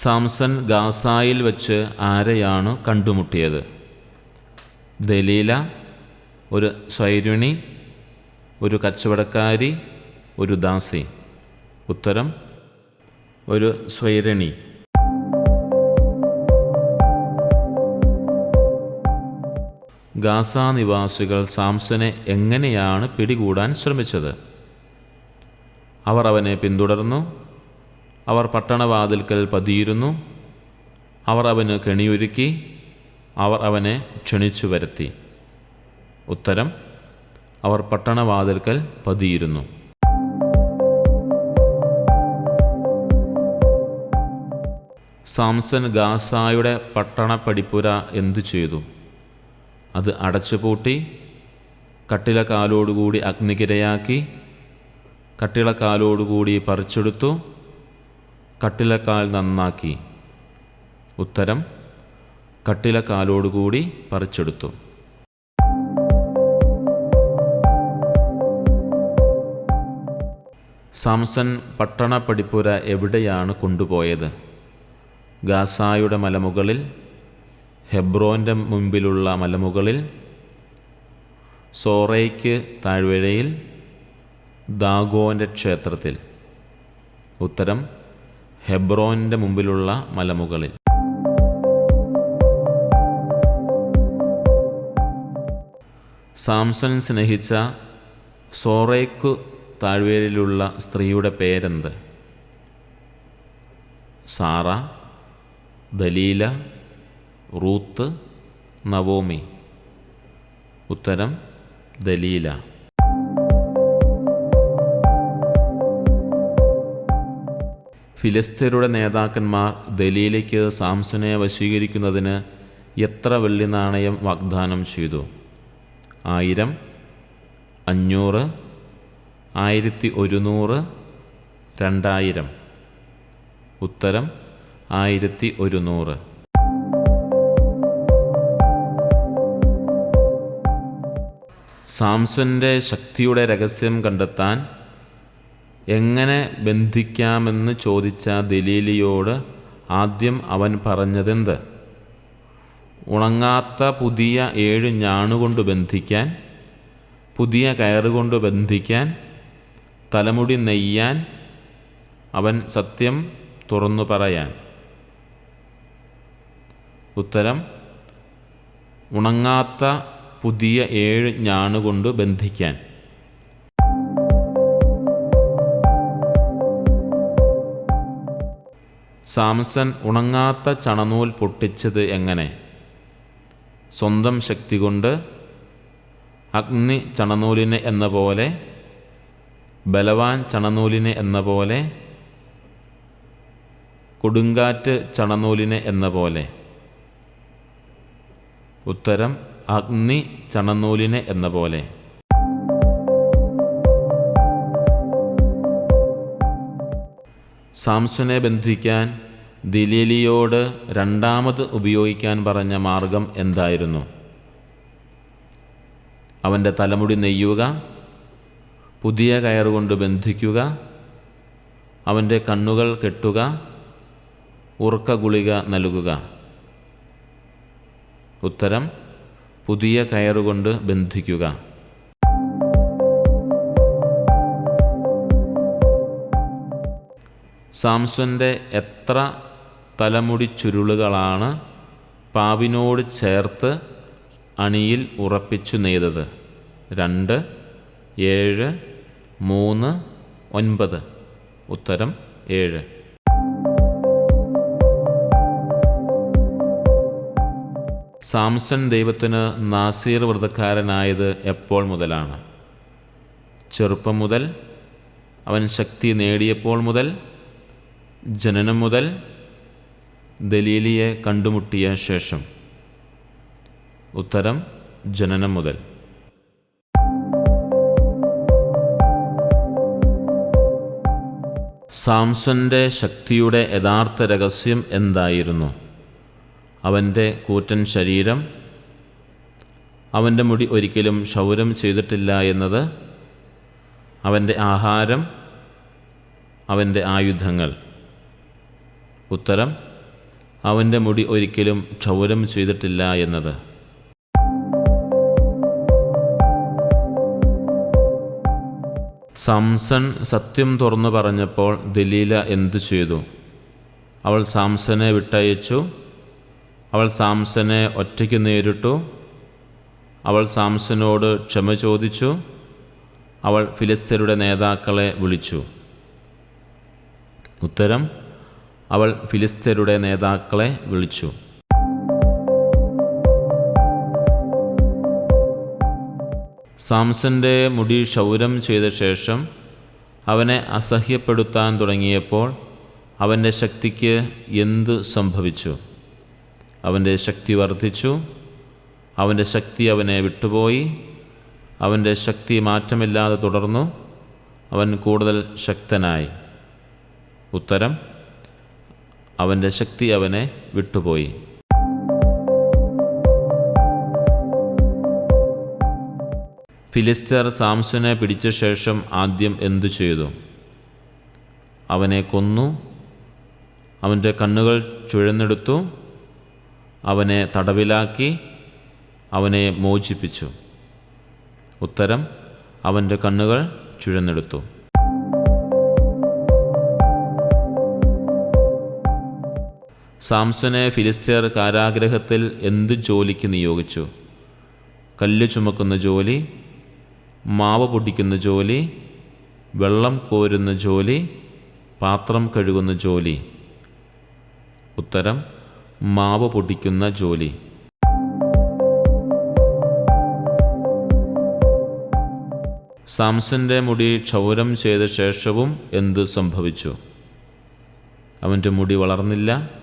സാംസൺ ഗാസായിൽ വച്ച് ആരെയാണ് കണ്ടുമുട്ടിയത്? ദലീല ഒരു സ്വൈരുണി ഒരു കച്ചവടക്കാരി ഒരു ദാസി. ഉത്തരം ഒരു സ്വൈരണി. ഗാസ നിവാസികൾ സാംസനെ എങ്ങനെയാണ് പിടികൂടാൻ ശ്രമിച്ചത്? അവർ അവനെ പിന്തുടർന്നു. അവർ പട്ടണവാതിൽക്കൽ പതിയിരുന്നു. അവർ അവന് കെണിയൊരുക്കി അവർ അവനെ ക്ഷണിച്ചു വരുത്തി. ഉത്തരം അവർ പട്ടണവാതിൽക്കൽ പതിയിരുന്നു. സാംസൺ ഗാസായുടെ പട്ടണപ്പടിപ്പുര എന്തു ചെയ്തു? അത് അടച്ചുപൂട്ടി കട്ടിളക്കാലോടുകൂടി അഗ്നികിരയാക്കി കട്ടിളക്കാലോടുകൂടി പറിച്ചെടുത്തു കട്ടിലക്കാൽ നന്നാക്കി. ഉത്തരം കട്ടിലക്കാലോടുകൂടി പറിച്ചെടുത്തു. സാംസൺ പട്ടണ പടിപ്പുര എവിടെയാണ് കൊണ്ടുപോയത്? ഗാസായുടെ മലമുകളിൽ ഹെബ്രോന്റെ മുമ്പിലുള്ള മലമുകളിൽ സോറയ്ക്ക് താഴ്വരയിൽ ദാഗോന്റെ ക്ഷേത്രത്തിൽ. ഉത്തരം ഹെബ്രോന്റെ മുമ്പിലുള്ള മലമുകളിൽ. സാംസൺ സ്നേഹിച്ച സോറേക്കു താഴ്വേരിലുള്ള സ്ത്രീയുടെ പേരെന്ത്? Sarah Delilah Ruth Naomi. ഉത്തരം ദലീല. ഫിലിസ്തീനയുടെ നേതാക്കന്മാർ ദലീലയ്ക്ക് സാംസനെ വശീകരിക്കുന്നതിന് എത്ര വെള്ളി നാണയം വാഗ്ദാനം ചെയ്തു? ആയിരം അഞ്ഞൂറ് ആയിരത്തി ഒരുന്നൂറ് രണ്ടായിരം. ഉത്തരം ആയിരത്തി ഒരുന്നൂറ്. സാംസന്റെ ശക്തിയുടെ രഹസ്യം കണ്ടെത്താൻ എങ്ങനെ ബന്ധിക്കാമെന്ന് ചോദിച്ച ദലീലിയോട് ആദ്യം അവൻ പറഞ്ഞതെന്ത്? ഉണങ്ങാത്ത പുതിയ ഏഴ് ഞാണുകൊണ്ട് ബന്ധിക്കാൻ പുതിയ കയറുകൊണ്ട് ബന്ധിക്കാൻ തലമുടി നെയ്യാൻ അവൻ സത്യം തുറന്നു പറയാൻ. ഉത്തരം ഉണങ്ങാത്ത പുതിയ ഏഴ് ഞാണുകൊണ്ട് ബന്ധിക്കാൻ. സാംസൺ ഉണങ്ങാത്ത ചണനൂൽ പൊട്ടിച്ചത് എങ്ങനെ? സ്വന്തം ശക്തി കൊണ്ട് അഗ്നി ചണനൂലിനെ എന്ന പോലെ ബലവാൻ ചണനൂലിനെ എന്ന പോലെ കൊടുങ്കാറ്റ് ചണനൂലിനെ എന്ന പോലെ. ഉത്തരം അഗ്നി ചണനൂലിനെ എന്ന പോലെ. സാംസനെ ബന്ധിക്കാൻ ദിലീലിയോട് രണ്ടാമത് ഉപയോഗിക്കാൻ പറഞ്ഞ മാർഗം എന്തായിരുന്നു? അവന്റെ തലമുടി നെയ്യുക പുതിയ കയറുകൊണ്ട് ബന്ധിക്കുക അവന്റെ കണ്ണുകൾ കെട്ടുക ഉറക്ക ഗുളിക നൽകുക. ഉത്തരം പുതിയ കയറുകൊണ്ട് ബന്ധിക്കുക. സാംസന്റെ എത്ര തലമുടി ചുരുളുകളാണ് പാവിനോട് ചേർത്ത് അണിയിൽ ഉറപ്പിച്ചു നെയ്തത്? രണ്ട് ഏഴ് മൂന്ന് ഒൻപത്. ഉത്തരം ഏഴ്. സാംസൺ ദൈവത്തിന് നാസീർ വ്രതക്കാരനായത് എപ്പോൾ മുതലാണ്? ചെറുപ്പം മുതൽ? അവൻ ശക്തി നേടിയപ്പോൾ മുതൽ? ജനനം മുതൽ ദലീലിയെ കണ്ടുമുട്ടിയ ശേഷം. ഉത്തരം ജനനം മുതൽ. സാംസന്റെ ശക്തിയുടെ യഥാർത്ഥ രഹസ്യം എന്തായിരുന്നു? അവന്റെ കൂറ്റൻ ശരീരം? അവന്റെ മുടി ഒരിക്കലും ക്ഷൗരം ചെയ്തിട്ടില്ല എന്നത്? അവന്റെ ആഹാരം? അവന്റെ ആയുധങ്ങൾ? ഉത്തരം അവന്റെ മുടി ഒരിക്കലും ക്ഷൗരം ചെയ്തിട്ടില്ല എന്നത്. സാംസൺ സത്യം തുറന്നു പറഞ്ഞപ്പോൾ ദലീല എന്തു ചെയ്തു? അവൾ സാംസനെ വിട്ടയച്ചു അവൾ സാംസനെ ഒറ്റയ്ക്ക് നേരിട്ടു അവൾ സാംസനോട് ക്ഷമ ചോദിച്ചു അവൾ ഫിലിസ്തീനയുടെ നേതാക്കളെ വിളിച്ചു. ഉത്തരം അവൾ ഫിലിസ്തരുടെ നേതാക്കളെ വിളിച്ചു. സാംസന്റെ മുടി ക്ഷൗരം ചെയ്ത ശേഷം അവനെ അസഹ്യപ്പെടുത്താൻ തുടങ്ങിയപ്പോൾ അവന്റെ ശക്തിക്ക് എന്തു സംഭവിച്ചു? അവന്റെ ശക്തി വർദ്ധിച്ചു. അവന്റെ ശക്തി അവനെ വിട്ടുപോയി. അവന്റെ ശക്തി മാറ്റമില്ലാതെ തുടർന്നു. അവൻ കൂടുതൽ ശക്തനായി. ഉത്തരം അവന്റെ ശക്തി അവനെ വിട്ടുപോയി. ഫിലിസ്തീർ സാംസനെ പിടിച്ച ശേഷം ആദ്യം എന്തു ചെയ്തു? അവനെ കൊന്നു. അവന്റെ കണ്ണുകൾ ചുഴന്നെടുത്തു. അവനെ തടവിലാക്കി. അവനെ മോചിപ്പിച്ചു. ഉത്തരം അവന്റെ കണ്ണുകൾ ചുഴന്നെടുത്തു. സാംസനെ ഫിലിസ്തീർ കാരാഗ്രഹത്തിൽ എന്ത് ജോലിക്ക് നിയോഗിച്ചു? കല്ല് ചുമക്കുന്ന ജോലി മാവ് പൊടിക്കുന്ന ജോലി വെള്ളം കോരുന്ന ജോലി പാത്രം കഴുകുന്ന ജോലി. ഉത്തരം മാവ് പൊടിക്കുന്ന ജോലി. സാംസന്റെ മുടി ക്ഷൗരം ചെയ്ത ശേഷവും എന്ത് സംഭവിച്ചു? അവന്റെ മുടി വളർന്നില്ല.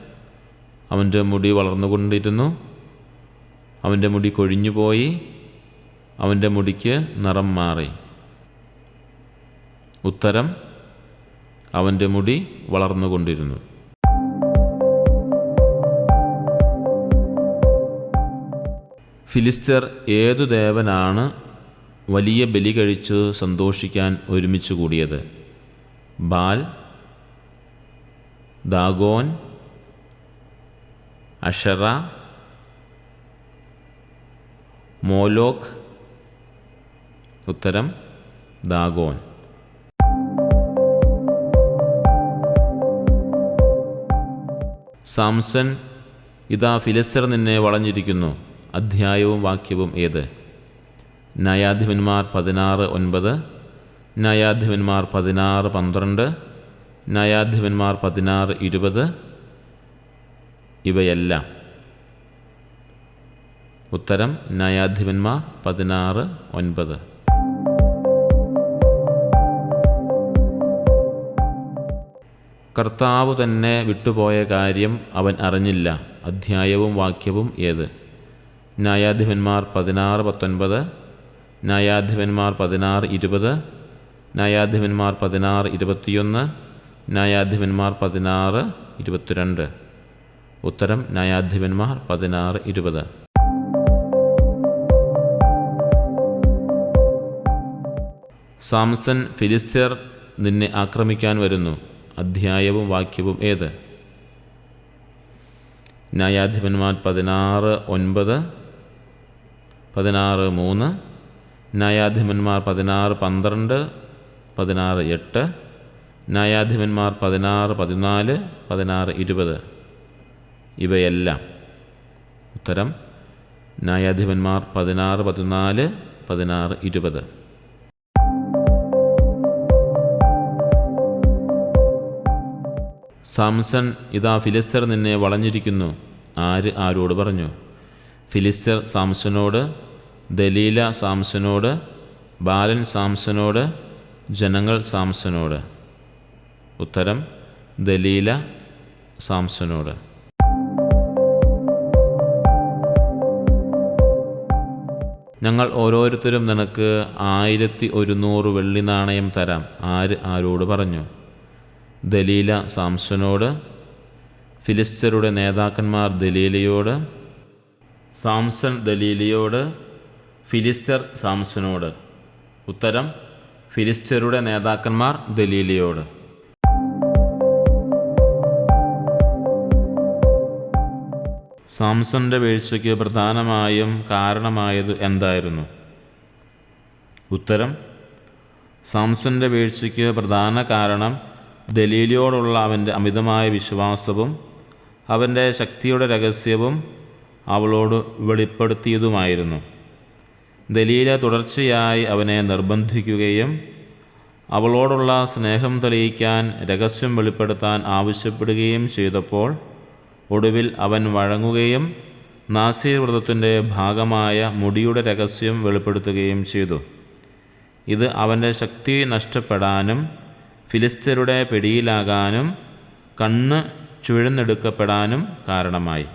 അവന്റെ മുടി വളർന്നുകൊണ്ടിരുന്നു. അവന്റെ മുടി കൊഴിഞ്ഞു പോയി. അവന്റെ മുടിക്ക് നിറം മാറി. ഉത്തരം അവന്റെ മുടി വളർന്നുകൊണ്ടിരുന്നു. ഫിലിസ്റ്റർ ഏതു ദേവനാണ് വലിയ ബലി കഴിച്ച് സന്തോഷിക്കാൻ ഒരുമിച്ച് കൂടിയത്? ബാൽ ദാഗോൻ അഷറ മോലോക്ക് ഉത്തരം ദാഗോൻ. സാംസൺ ഇതാ ഫിലിസ്തർ നിന്നെ വളഞ്ഞിരിക്കുന്നു. അധ്യായവും വാക്യവും ഏത്? ന്യായാധിപന്മാർ പതിനാറ് ഒൻപത് ന്യായാധിപന്മാർ പതിനാറ് പന്ത്രണ്ട് ന്യായാധിപന്മാർ പതിനാറ് ഇരുപത് ഇവയെല്ലാം. ഉത്തരം ന്യായാധിപന്മാർ പതിനാറ് ഒൻപത്. കർത്താവ് തന്നെ വിട്ടുപോയ കാര്യം അവൻ അറിഞ്ഞില്ല. അധ്യായവും വാക്യവും ഏത്? ന്യായാധിപന്മാർ പതിനാറ് പത്തൊൻപത്. ന്യായാധിപന്മാർ പതിനാറ് ഇരുപത്. ന്യായാധിപന്മാർ പതിനാറ് ഇരുപത്തിയൊന്ന്. ന്യായാധിപന്മാർ പതിനാറ് ഇരുപത്തിരണ്ട്. ഉത്തരം ന്യായാധിപന്മാർ പതിനാറ് ഇരുപത്. സാംസൺ ഫിലിസ്തീർ നിന്നെ ആക്രമിക്കാൻ വരുന്നു. അധ്യായവും വാക്യവും ഏത്? ന്യായാധിപന്മാർ പതിനാറ് ഒൻപത് പതിനാറ് മൂന്ന് ന്യായാധിപന്മാർ പതിനാറ് പന്ത്രണ്ട് പതിനാറ് എട്ട് ന്യായാധിപന്മാർ പതിനാറ് പതിനാല് പതിനാറ് ഇരുപത്. ഇവയെല്ലാം. ഉത്തരം ന്യായാധിപന്മാർ പതിനാറ് പതിനാല് പതിനാറ് ഇരുപത്. സാംസൺ ഇതാ ഫിലിസ്തർ നിന്നെ വളഞ്ഞിരിക്കുന്നു. ആര് ആരോട് പറഞ്ഞു? ഫിലിസ്തർ സാംസനോട് ദലീല സാംസനോട് ബാലൻ സാംസനോട് ജനങ്ങൾ സാംസനോട്. ഉത്തരം ദലീല സാംസനോട്. ഞങ്ങൾ ഓരോരുത്തരും നിനക്ക് ആയിരത്തി ഒരുന്നൂറ് വെള്ളി നാണയം തരാം ആര് ആരോട് പറഞ്ഞു? ദലീല സാംസനോട് ഫിലിസ്തരുടെ നേതാക്കന്മാർ ദലീലയോട് സാംസൺ ദലീലയോട് ഫിലിസ്തർ സാംസനോട്. ഉത്തരം ഫിലിസ്തരുടെ നേതാക്കന്മാർ ദലീലയോട്. സാംസന്റെ വീഴ്ചയ്ക്ക് പ്രധാനമായും കാരണമായത് എന്തായിരുന്നു? ഉത്തരം സാംസന്റെ വീഴ്ചയ്ക്ക് പ്രധാന കാരണം ദലീലിയോടുള്ള അവന്റെ അമിതമായ വിശ്വാസവും അവന്റെ ശക്തിയുടെ രഹസ്യവും അവളോട് വെളിപ്പെടുത്തിയതുമായിരുന്നു. ദലീല തുടർച്ചയായി അവനെ നിർബന്ധിക്കുകയും അവളോടുള്ള സ്നേഹം തെളിയിക്കാൻ രഹസ്യം വെളിപ്പെടുത്താൻ ആവശ്യപ്പെടുകയും ചെയ്തപ്പോൾ ഒടുവിൽ അവൻ വഴങ്ങുകയും നാസീർ വ്രതത്തിന്റെ ഭാഗമായ മുടിയുടെ രഹസ്യം വെളിപ്പെടുത്തുകയും ചെയ്തു. ഇത് അവന്റെ ശക്തി നഷ്ടപ്പെടാനും ഫിലിസ്തീനരുടെ പിടിയിലാകാനും കണ്ണ് ചുഴന്നെടുക്കപ്പെടാനും കാരണമായി.